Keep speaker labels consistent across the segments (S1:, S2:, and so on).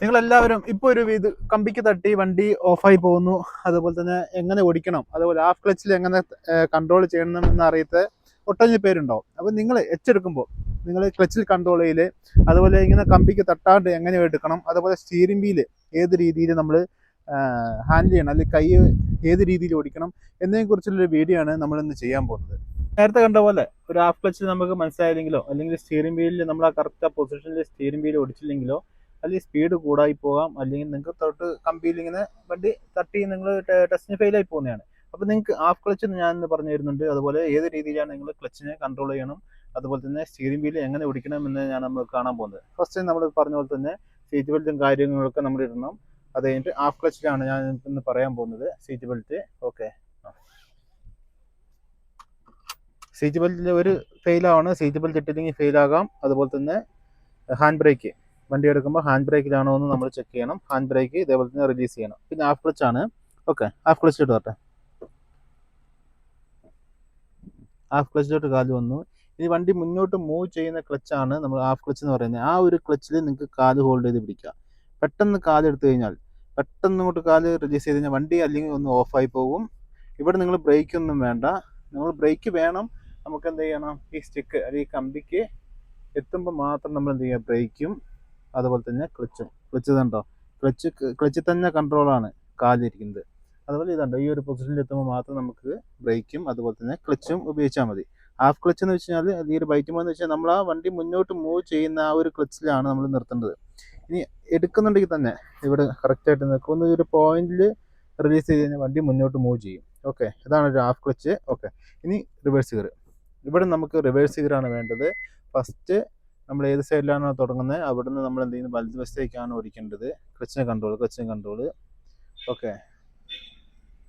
S1: നിങ്ങളെല്ലാവരും ഇപ്പോൾ ഒരു ഇത് കമ്പിക്ക് തട്ടി വണ്ടി ഓഫായി പോകുന്നു. അതുപോലെ തന്നെ എങ്ങനെ ഓടിക്കണം? അതുപോലെ ഹാഫ് ക്ലച്ചിൽ എങ്ങനെ കൺട്രോൾ ചെയ്യണം എന്ന് അറിയത്ത ഒട്ടഞ്ഞ പേരുണ്ടാവും. അപ്പോൾ നിങ്ങൾ എച്ചെടുക്കുമ്പോൾ നിങ്ങൾ ക്ലച്ചിൽ കൺട്രോൾ ചെയ്യൽ അതുപോലെ ഇങ്ങനെ കമ്പിക്ക് തട്ടാണ്ട് എങ്ങനെ എടുക്കണം അതുപോലെ സ്റ്റീറിംഗ് വീൽ ഏത് രീതിയിൽ നമ്മൾ ഹാൻഡിൽ ചെയ്യണം അല്ലെങ്കിൽ കൈ ഏത് രീതിയിൽ ഓടിക്കണം എന്നതിനെ കുറിച്ചുള്ളൊരു വീഡിയോ ആണ് നമ്മൾ ഇന്ന് ചെയ്യാൻ പോകുന്നത്. നേരത്തെ കണ്ട പോലെ ഒരു ഹാഫ് ക്ലച്ചിൽ നമുക്ക് മനസ്സിലായില്ലെങ്കിലോ അല്ലെങ്കിൽ സ്റ്റീറിംഗ് വീലിൽ നമ്മൾ ആ കറക്റ്റ് ആ പൊസിഷനിൽ സ്റ്റീറിംഗ് വീൽ ഓടിച്ചില്ലെങ്കിലോ അല്ലെങ്കിൽ സ്പീഡ് കൂടായി പോകാം. അല്ലെങ്കിൽ നിങ്ങൾക്ക് തൊട്ട് കമ്പിയിൽ ഇങ്ങനെ വണ്ടി തട്ടി നിങ്ങൾ ടെസ്റ്റിന് ഫെയിലായി പോകുന്നതാണ്. അപ്പോൾ നിങ്ങൾക്ക് ഹാഫ് ക്ലച്ച് ഞാൻ ഇന്ന് പറഞ്ഞു തരുന്നുണ്ട് അതുപോലെ ഏത് രീതിയിലാണ് നിങ്ങൾ ക്ലച്ചിനെ കൺട്രോൾ ചെയ്യണം? അതുപോലെ തന്നെ സ്റ്റീറിംഗ് വീൽ എങ്ങനെ ഓടിക്കണം എന്ന് ഞാൻ നമ്മൾ കാണാൻ പോകുന്നത്. ഫസ്റ്റ് നമ്മൾ പറഞ്ഞ പോലെ തന്നെ സീറ്റ് ബെൽറ്റും കാര്യങ്ങളൊക്കെ നമ്മൾ ഇടണം. അത് കഴിഞ്ഞിട്ട് ഹാഫ് ക്ലച്ചിലാണ് ഞാൻ ഇന്ന് പറയാൻ പോകുന്നത്. സീറ്റ് ബെൽറ്റ് ഓക്കെ സീറ്റ് ബെൽറ്റിൽ ഒരു ഫെയിലാണ് സീറ്റ് ബെൽറ്റ് ഇട്ടില്ലെങ്കിൽ ഫെയിലാകാം അതുപോലെ തന്നെ ഹാൻഡ് ബ്രേക്ക് വണ്ടി എടുക്കുമ്പോൾ ഹാൻഡ് ബ്രേക്കിലാണോ എന്ന് നമ്മൾ ചെക്ക് ചെയ്യണം. ഹാൻഡ് ബ്രേക്ക് ഇതേപോലെ തന്നെ റിലീസ് ചെയ്യണം. പിന്നെ ഹാഫ് ക്ലച്ച് ആണ്. ഓക്കെ ഹാഫ് ക്ലച്ചിലോട്ട് വരട്ടെ. ഹാഫ് ക്ലച്ചിലോട്ട് കാൽ വന്നു. ഇനി വണ്ടി മുന്നോട്ട് മൂവ് ചെയ്യുന്ന ക്ലച്ചാണ് നമ്മൾ ഹാഫ് ക്ലച്ച് എന്ന് പറയുന്നത്. ആ ഒരു ക്ലച്ചിൽ നിങ്ങൾക്ക് കാൽ ഹോൾഡ് ചെയ്ത് പിടിക്കുക. പെട്ടെന്ന് കാൽ എടുത്തു കഴിഞ്ഞാൽ പെട്ടെന്ന് ഇങ്ങോട്ട് കാൽ റിലീസ് ചെയ്ത് കഴിഞ്ഞാൽ വണ്ടി അല്ലെങ്കിൽ ഒന്ന് ഓഫായി പോകും. ഇവിടെ നിങ്ങൾ ബ്രേക്ക് ഒന്നും വേണ്ട. നമ്മൾ ബ്രേക്ക് വേണം. നമുക്ക് എന്ത് ചെയ്യണം? ഈ സ്റ്റിക്ക് അല്ലെങ്കിൽ കമ്പിക്ക് എത്തുമ്പോൾ മാത്രം നമ്മൾ എന്ത് ചെയ്യുക ബ്രേക്കും അതുപോലെ തന്നെ ക്ലച്ചും ക്ലച്ച് ഇതുണ്ടോ ക്ലച്ച് ക്ലച്ചിൽ തന്നെ കൺട്രോളാണ് കാലിരിക്കുന്നത് അതുപോലെ ഇതുണ്ടോ ഈ ഒരു പൊസിഷനിൽ എത്തുമ്പോൾ മാത്രം നമുക്ക് ബ്രേക്കും അതുപോലെ തന്നെ ക്ലച്ചും ഉപയോഗിച്ചാൽ മതി. ഹാഫ് ക്ലച്ച് എന്ന് വെച്ച് കഴിഞ്ഞാൽ ഈ ഒരു ബൈറ്റ് എന്ന് വെച്ചാൽ നമ്മൾ ആ വണ്ടി മുന്നോട്ട് മൂവ് ചെയ്യുന്ന ആ ഒരു ക്ലച്ചിലാണ് നമ്മൾ നിർത്തേണ്ടത്. ഇനി എടുക്കുന്നുണ്ടെങ്കിൽ തന്നെ ഇവിടെ കറക്റ്റായിട്ട് നിൽക്കുന്ന ഒരു പോയിന്റിൽ റിലീസ് ചെയ്ത് കഴിഞ്ഞാൽ വണ്ടി മുന്നോട്ട് മൂവ് ചെയ്യും. ഓക്കെ ഇതാണ് ഒരു ഹാഫ് ക്ലച്ച് ഓക്കെ ഇനി റിവേഴ്സ് ഗിയർ ഇവിടെ നമുക്ക് റിവേഴ്സ് ഗിയർ ആണ് വേണ്ടത്. ഫസ്റ്റ് നമ്മൾ ഏത് സൈഡിലാണോ തുടങ്ങുന്നത് അവിടുന്ന് നമ്മൾ എന്ത് ചെയ്യുന്നത് വലതുവശത്തേക്കാണ് ഓടിക്കേണ്ടത് ക്ലച്ചിനെ കൺട്രോൾ ക്ലച്ചിനെ കൺട്രോൾ ഓക്കെ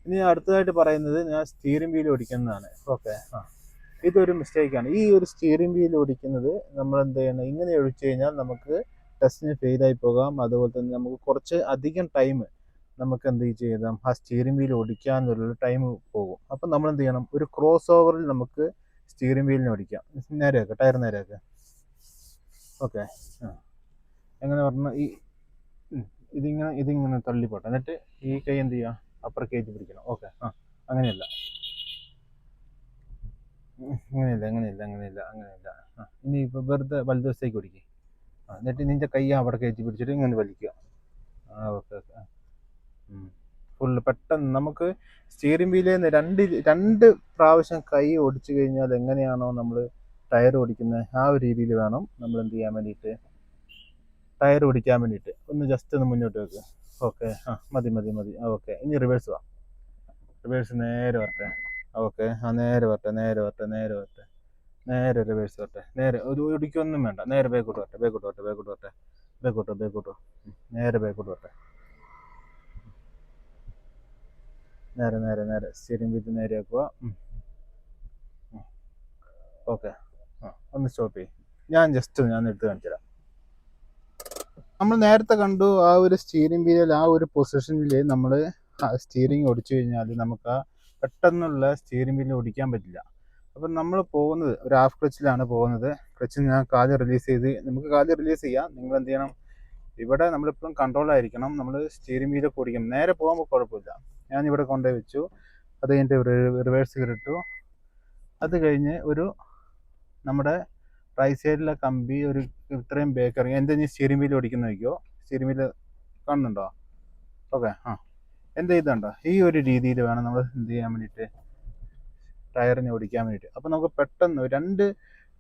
S1: ഇനി അടുത്തതായിട്ട് പറയുന്നത് ഞാൻ സ്റ്റീറിംഗ് വീൽ ഓടിക്കുന്നതാണ്. ഓക്കെ ആ. ഇതൊരു മിസ്റ്റേക്കാണ് ഈ ഒരു സ്റ്റീറിംഗ് വീൽ ഓടിക്കുന്നത് നമ്മൾ എന്ത് ചെയ്യണം? ഇങ്ങനെ ഒഴിച്ചു കഴിഞ്ഞാൽ നമുക്ക് ടെസ്റ്റിന് ഫെയിലായി പോകാം. അതുപോലെ തന്നെ നമുക്ക് കുറച്ച് അധികം ടൈം നമുക്ക് എന്ത് ചെയ്താം? ആ സ്റ്റീറിംഗ് വീൽ ഓടിക്കാന്നുള്ളൊരു ടൈം പോകും. അപ്പം നമ്മൾ എന്ത് ചെയ്യണം? ഒരു ക്രോസ് ഓവറിൽ നമുക്ക് സ്റ്റീറിംഗ് വീലിന് ഓടിക്കാം. നേരെയാക്കുക ടയർ നേരെയാക്കുക ഓക്കെ. ആ. എങ്ങനെ പറഞ്ഞാൽ ഈ ഇതിങ്ങനെ ഇതിങ്ങനെ തള്ളിപ്പോട്ടെ. എന്നിട്ട് ഈ കൈ എന്ത് ചെയ്യുക അപ്പർ കയറ്റി പിടിക്കണം. ഓക്കെ. ആ അങ്ങനെയല്ല. അങ്ങനെയല്ല അങ്ങനെയല്ല അങ്ങനെയല്ല അങ്ങനെയില്ല. ആ ഇനി ഇപ്പോൾ വെറുതെ വലതുവശത്തേക്ക് ഓടിക്കുക ആ എന്നിട്ട് നിന്റെ കൈ അവിടെ കയറ്റി പിടിച്ചിട്ട് ഇങ്ങനെ വലിക്കുക. ആ ഓക്കെ ഓക്കെ. ഫുള്ള് പെട്ടെന്ന് നമുക്ക് സ്റ്റിയറിംഗ് വീലിൽ നിന്ന് രണ്ട് രണ്ട് പ്രാവശ്യം കൈ ഓടിച്ചു കഴിഞ്ഞാൽ എങ്ങനെയാണോ നമ്മൾ ടയർ ഓടിക്കുന്ന ആ ഒരു രീതിയിൽ വേണം നമ്മൾ എന്ത് ചെയ്യാൻ വേണ്ടിയിട്ട്? ടയർ ഓടിക്കാൻ വേണ്ടിയിട്ട്. ഒന്ന് ജസ്റ്റ് ഒന്ന് മുന്നോട്ട് വെക്കുക ഓക്കെ ആ മതി മതി മതി. ഓക്കെ ഇനി റിവേഴ്സ് വാ. റിവേഴ്സ് നേരെ വരട്ടെ. ഓക്കെ ആ നേരെ വരട്ടെ നേരെ വരട്ടെ നേരെ വരട്ടെ. നേരെ റിവേഴ്സ് വരട്ടെ. നേരെ ഒരു ഒടിക്കൊന്നും വേണ്ട. നേരെ ബേക്കോട്ട് വരട്ടെ. ബേക്കോട്ട് വരട്ടെ ബേക്കോട്ട് വരട്ടെ. ബേക്കോട്ടോ ബേക്കോട്ടോ നേരെ ബേക്കോട്ട് വരട്ടെ. നേരെ നേരെ നേരെ. സ്റ്റിയറിംഗ് വീട്ടിൽ നേരെ വെക്കുക ഓക്കെ ഒന്ന് സ്റ്റോപ്പ് ചെയ്യും. ഞാൻ ജസ്റ്റ് ഞാൻ എടുത്ത് കാണിച്ചു തരാം നമ്മൾ നേരത്തെ കണ്ടു ആ ഒരു സ്റ്റീറിംഗ് വീലിൽ ആ ഒരു പൊസിഷനിൽ നമ്മൾ സ്റ്റീറിംഗ് ഓടിച്ചു കഴിഞ്ഞാൽ നമുക്ക് ആ പെട്ടെന്നുള്ള സ്റ്റീറിംഗ് വീലിൽ ഓടിക്കാൻ പറ്റില്ല. അപ്പം നമ്മൾ പോകുന്നത് ഒരു ഹാഫ് ക്ലച്ചിലാണ് പോകുന്നത്. ക്ലച്ച് ഞാൻ കാൽ റിലീസ് ചെയ്ത് നമുക്ക് കാൽ റിലീസ് ചെയ്യാം. നിങ്ങൾ എന്ത് ചെയ്യണം? ഇവിടെ നമ്മളിപ്പോഴും കൺട്രോൾ ആയിരിക്കണം. നമ്മൾ സ്റ്റീറിംഗ് വീലൊക്കെ ഓടിക്കണം. നേരെ പോകുമ്പോൾ കുഴപ്പമില്ല. ഞാൻ ഇവിടെ കൊണ്ടുപോയി വെച്ചു. അത് കഴിഞ്ഞിട്ട് റിവേഴ്സ് ഗിയർ ഇട്ടു. അത് കഴിഞ്ഞ് ഒരു നമ്മുടെ റൈറ്റ് സൈഡിലെ കമ്പി ഒരു ഇത്രയും ബേക്കറി എന്താ ഇനി സ്റ്റിയറിംഗ് വീൽ ഓടിക്കുന്ന നോക്കിയോ? സ്റ്റീറിംഗ് വീൽ കാണുന്നുണ്ടോ? ഓക്കെ ആ. എന്താ ഇതുണ്ടോ? ഈ ഒരു രീതിയിൽ വേണം നമ്മൾ എന്ത് ചെയ്യാൻ വേണ്ടിയിട്ട് ടയറിനെ ഓടിക്കാൻ വേണ്ടിയിട്ട്. അപ്പോൾ നമുക്ക് പെട്ടെന്ന് രണ്ട്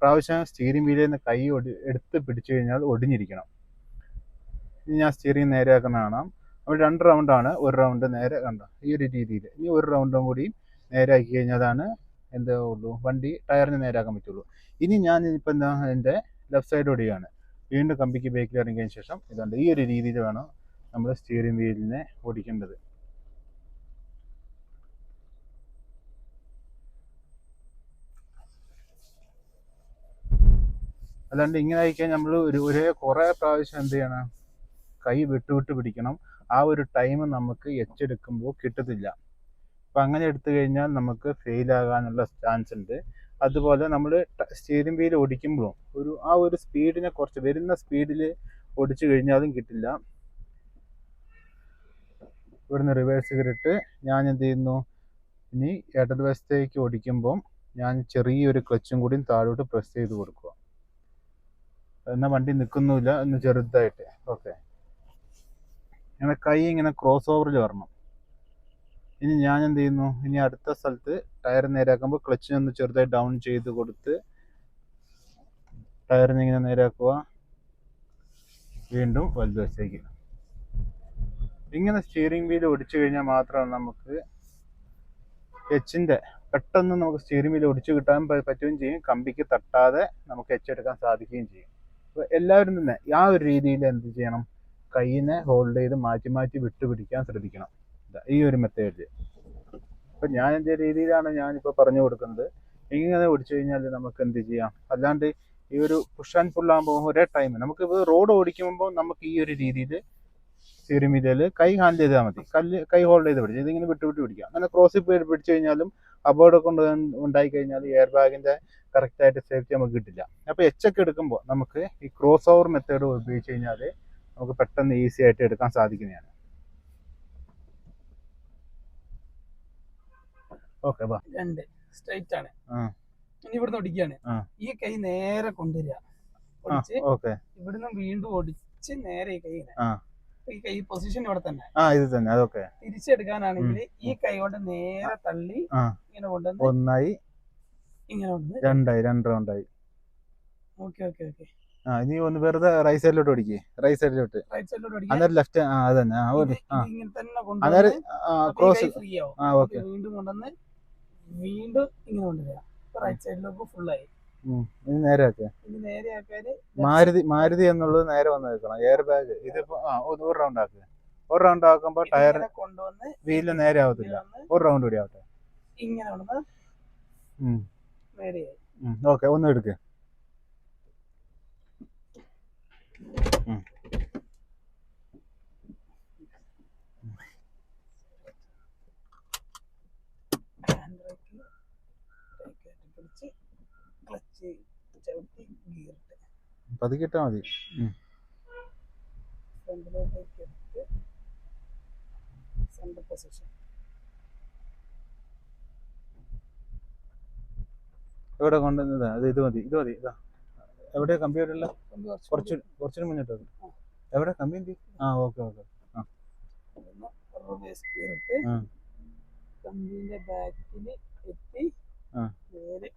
S1: പ്രാവശ്യം സ്റ്റീറിംഗ് വീലിൽ നിന്ന് കൈ ഒടി എടുത്ത് പിടിച്ചു കഴിഞ്ഞാൽ ഒടിഞ്ഞിരിക്കണം. ഇനി ഞാൻ സ്റ്റീറിംഗ് നേരെയാക്കുന്ന കാണാം. അപ്പോൾ രണ്ട് റൗണ്ടാണ് ഒരു റൗണ്ട് നേരെ കണ്ടോ? ഈ ഒരു രീതിയിൽ. ഇനി ഒരു റൗണ്ടും കൂടി നേരെ ആക്കി കഴിഞ്ഞാലാണ് എന്താ ഉള്ളൂ. വണ്ടി ടയറിന് നേരാക്കാൻ പറ്റുള്ളൂ. ഇനി ഞാൻ ഇപ്പം എന്താ എന്റെ ലെഫ്റ്റ് സൈഡ് ഓടിയാണ്. വീണ്ടും കമ്പിക്ക് ബേക്കിൽ ഇറങ്ങിയതിന് ശേഷം ഇതുണ്ട്. ഈ ഒരു രീതിയിൽ വേണം നമ്മൾ സ്റ്റിയറിംഗ് വീലിനെ ഓടിക്കേണ്ടത്. അല്ലാണ്ട് ഇങ്ങനെ ആയിക്കഴിഞ്ഞാൽ നമ്മൾ ഒരു ഒരേ കുറേ പ്രാവശ്യം എന്ത് ചെയ്യണം? കൈ വിട്ട് വിട്ട് പിടിക്കണം. ആ ഒരു ടൈം നമുക്ക് എച്ചെടുക്കുമ്പോൾ കിട്ടത്തില്ല. അപ്പം അങ്ങനെ എടുത്തു കഴിഞ്ഞാൽ നമുക്ക് ഫെയിൽ ആകാനുള്ള ചാൻസ് ഉണ്ട്. അതുപോലെ നമ്മൾ സ്റ്റിയറിംഗ് വീൽ ഓടിക്കുമ്പോഴും ഒരു ആ ഒരു സ്പീഡിനെ കുറച്ച് വരുന്ന സ്പീഡിൽ ഓടിച്ചു കഴിഞ്ഞാലും കിട്ടില്ല. ഇവിടുന്ന് റിവേഴ്സ് കിട്ടിട്ട് ഞാൻ എന്ത് ചെയ്യുന്നു? ഇനി ഇടതുവശത്തേക്ക് ഓടിക്കുമ്പം ഞാൻ ചെറിയൊരു ക്ലച്ചും കൂടി താഴോട്ട് പ്രസ് ചെയ്ത് കൊടുക്കുക. എന്നാൽ വണ്ടി നിൽക്കുന്നില്ല ഒന്ന് ചെറുതായിട്ട്. ഓക്കെ ഇങ്ങനെ കൈ ഇങ്ങനെ ക്രോസ് ഓവറിൽ വരണം. ഇനി ഞാൻ എന്ത് ചെയ്യുന്നു? ഇനി അടുത്ത സ്ഥലത്ത് ടയർ നേരെയാക്കുമ്പോൾ ക്ലച്ചിനെ ഒന്ന് ചെറുതായി ഡൗൺ ചെയ്ത് കൊടുത്ത് ടയറിനെ ഇങ്ങനെ നേരെയാക്കുക വീണ്ടും വലതുവശത്തേക്ക് ഇങ്ങനെ സ്റ്റിയറിംഗ് വീൽ ഒടിച്ചു കഴിഞ്ഞാൽ മാത്രമാണ് നമുക്ക് എച്ചിന്റെ പെട്ടെന്ന് നമുക്ക് സ്റ്റിയറിംഗ് വീൽ ഒടിച്ചു കിട്ടാൻ പറ്റുകയും ചെയ്യും. കമ്പിക്ക് തട്ടാതെ നമുക്ക് എച്ച് എടുക്കാൻ സാധിക്കുകയും ചെയ്യും. അപ്പോൾ എല്ലാവരും തന്നെ ആ ഒരു രീതിയിൽ എന്ത് ചെയ്യണം? കൈയിനെ ഹോൾഡ് ചെയ്ത് മാറ്റി മാറ്റി വിട്ടുപിടിക്കാൻ ശ്രദ്ധിക്കണം. ഈ ഒരു മെത്തേഡിൽ ഇപ്പം ഞാൻ എന്റെ രീതിയിലാണ് ഞാനിപ്പോൾ പറഞ്ഞു കൊടുക്കുന്നത്? ഇങ്ങനെ ഓടിച്ചു കഴിഞ്ഞാൽ നമുക്ക് എന്ത് ചെയ്യാം? അല്ലാണ്ട് ഈ ഒരു പുഷ് ആൻഡ് പുള്ളാകുമ്പോൾ ഒരേ ടൈം നമുക്ക് റോഡ് ഓടിക്കുമ്പോൾ നമുക്ക് ഈ ഒരു രീതിയിൽ സ്റ്റിയറിംഗ് കൈ ഹാൻഡിൽ ചെയ്താൽ മതി. കല്ല് കൈ ഹോൾഡ് ചെയ്ത് പിടിച്ച്. ഇതിങ്ങനെ വിട്ട് വിട്ട് പിടിക്കുക അങ്ങനെ ക്രോസ് പോയി പിടിച്ചു കഴിഞ്ഞാലും അപകടം കൊണ്ട് ഉണ്ടായി കഴിഞ്ഞാൽ എയർ ബാഗിന്റെ കറക്റ്റായിട്ട് സേഫ്റ്റി നമുക്ക് കിട്ടില്ല. അപ്പോൾ എച്ച് ഒക്കെ എടുക്കുമ്പോൾ നമുക്ക് ഈ ക്രോസ് ഓവർ മെത്തേഡ് ഉപയോഗിച്ച് കഴിഞ്ഞാൽ നമുക്ക് പെട്ടെന്ന് ഈസി ആയിട്ട് എടുക്കാൻ സാധിക്കുന്നതാണ്. ഓക്കെ
S2: രണ്ട്. സ്ട്രൈറ്റ് ആണ്. ഇനി ഇവിടുന്ന്
S1: ഒടിക്കുകയാണ്
S2: ഈ കൈ നേരെ കൊണ്ടുവരിക. ഒടിച്ച് ഇവിടുന്ന് വീണ്ടും ഒടിച്ച് നേരെ ഈ കൈ. ഈ കൈ പൊസിഷൻ ഇവിടെ തന്നെ.
S1: ആ ഇത് തന്നെ. അതൊക്കെ
S2: തിരിച്ചെടുക്കാനാണെങ്കിൽ ഈ കൈ കൊണ്ട് നേരെ തള്ളി ഇങ്ങനെ കൊണ്ടുവന്ന്
S1: ഒന്നായി.
S2: ഇങ്ങനെ കൊണ്ടുവന്ന്
S1: രണ്ടായി. രണ്ട് റൗണ്ടായി.
S2: Okay okay okay.
S1: ആ ഇനി ഒന്ന് വെറുതെ റൈറ്റ് സൈഡിലോട്ട് ഓടിക്കേ. റൈറ്റ് സൈഡിലോട്ട് അന്നേരം ലെഫ്റ്റ് ആ അതന്നെ ആ അന്നേരം ക്രോസ് ആ
S2: ഓക്കെ. വീണ്ടും കൊണ്ടുവന്ന് വീണ്ടും ഇങ്ങനെ കൊണ്ടുവരിക. റൈറ്റ് സൈഡിലേക്ക് ഫുള്ളായി
S1: നേരെ മാരുതി മാരുതി എന്നുള്ളത് നേരെ വന്ന് നിൽക്കണം. എയർ ബാഗ് ഇതിപ്പോ ആ ഒരു റൗണ്ട് ആക്കുക ഒരു റൗണ്ട് ആക്കുമ്പോൾ ടയർ
S2: കൊണ്ടുവന്ന്
S1: വീൽ നേരെ ആവത്തില്ല. ഒരു റൗണ്ട് കൂടി ആവട്ടെ.
S2: ഇങ്ങനെ
S1: ഓക്കെ ഒന്ന് എടുക്ക്
S2: ഹാൻഡ് ബ്രേക്കിൽ ബ്രേക്ക് പിടിച്ച് ക്ലച്ച് ചവിട്ടി ഗിയറിട്ട്
S1: പതുക്കെ ഇട്ടാ മതി
S2: ഫ്രണ്ടിലോട്ടേക്ക് എടുത്ത് സെന്റർ പൊസിഷൻ
S1: എവിടെ കൊണ്ടുവന്നത് അത് ഇത് മതി ഇത് മതി ഇതാ. എവിടെ കമ്പ്യൂട്ടറിൽ കുറച്ച് കുറച്ചുകൂടി മുന്നോട്ട്. വെക്ക്. എവിടെ? കമ്പി എന്ത് ആ ഓക്കെ ഓക്കെ ആ.
S2: കമ്പിന്റെ ബാക്കിൽ എത്തി.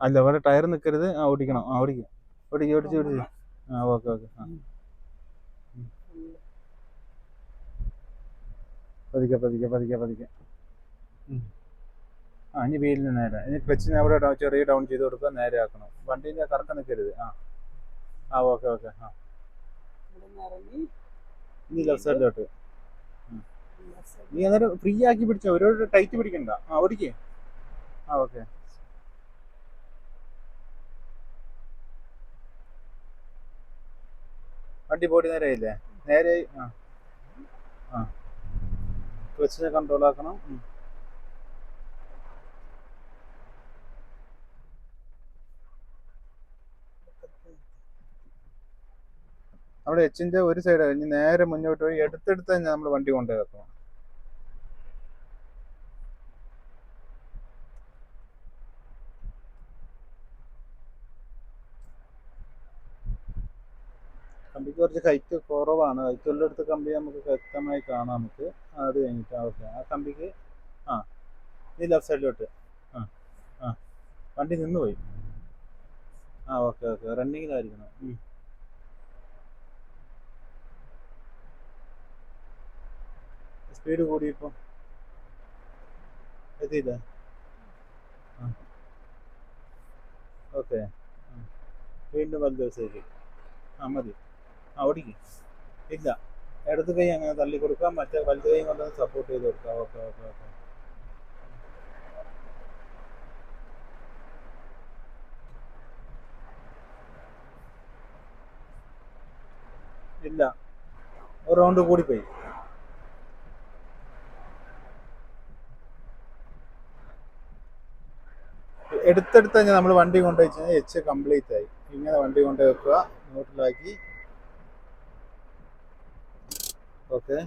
S1: അല്ല വേറെ ടയർ നിൽക്കരുത് ആ ഓടിക്കണം. ആ ഓടിക്കാം. ഓടിക്കുക ഓടിച്ച് ഓടിച്ച്. ആ ഓക്കെ ഓക്കെ. ആ. പതുക്കെ പതുക്കെ പതുക്കെ പതുക്കെ. ആ ഇനി വീലിന് നേരെ. ഇനി ക്ലച്ചിന് അവിടെ ചെറിയ ഡൗൺ ചെയ്ത് കൊടുക്കുക നേരെ ആക്കണം. വണ്ടീന്റെ കറക്കം നിൽക്കരുത് ആ. ആ ഓക്കെ ഓക്കെ. ആ. ഇനി ലെഫ്റ്റ് സൈഡിലോട്ട് നീ അന്നേരം ഫ്രീ ആക്കി പിടിച്ചോ? ഒരു ടൈറ്റ് പിടിക്കണ്ട. ആ ഓടിക്കേ. ആ ഓക്കെ. വണ്ടി ബോഡി നേരെയില്ലേ നേരെ ആ. ആ. ക്ലച്ചിനെ കൺട്രോൾ ആക്കണം. അവിടെ എച്ചിന്റെ ഒരു സൈഡ് കഴിഞ്ഞ് നേരെ മുന്നോട്ട് പോയി എടുത്തെടുത്ത് തന്നെ നമ്മൾ വണ്ടി കൊണ്ടുപോയി വെക്കണം കമ്പിക്ക് കുറച്ച് ഹൈറ്റ് കുറവാണ്. ഹൈറ്റ് ഉള്ളിടത്ത് കമ്പി നമുക്ക് വ്യക്തമായി കാണാം നമുക്ക്. അത് കഴിഞ്ഞിട്ട് ഓക്കെ ആ കമ്പിക്ക് ആ ഈ ലെഫ്റ്റ് സൈഡിലോട്ട് ആ ആ. വണ്ടി നിന്ന് പോയി. ആ ഓക്കെ ഓക്കെ റണ്ണിങ്ങിലായിരിക്കണം. സ്പീഡ് കൂടി ഇപ്പം എത്തിയില്ല? ഓക്കെ വീണ്ടും വലത് ദിവസത്തേക്ക് ആ മതി. ആ ഓടിക്ക് ഇല്ല. ഇടത് കൈ അങ്ങനെ തള്ളി കൊടുക്കാം. മറ്റേ വലത് കൈ കൊണ്ടൊന്ന് സപ്പോർട്ട് ചെയ്ത് കൊടുക്കാം. ഓക്കെ ഓക്കെ ഓക്കെ ഇല്ല. ഒരു റൗണ്ട് കൂടി പോയി. എടുത്തെടുത്ത് നമ്മൾ വണ്ടി കൊണ്ടുപോയി കഴിഞ്ഞാൽ എച്ച് കംപ്ലീറ്റ് ആയി. ഇങ്ങനെ വണ്ടി കൊണ്ടുപോയി വെക്കുക. ന്യൂട്രലാക്കി ഓക്കെ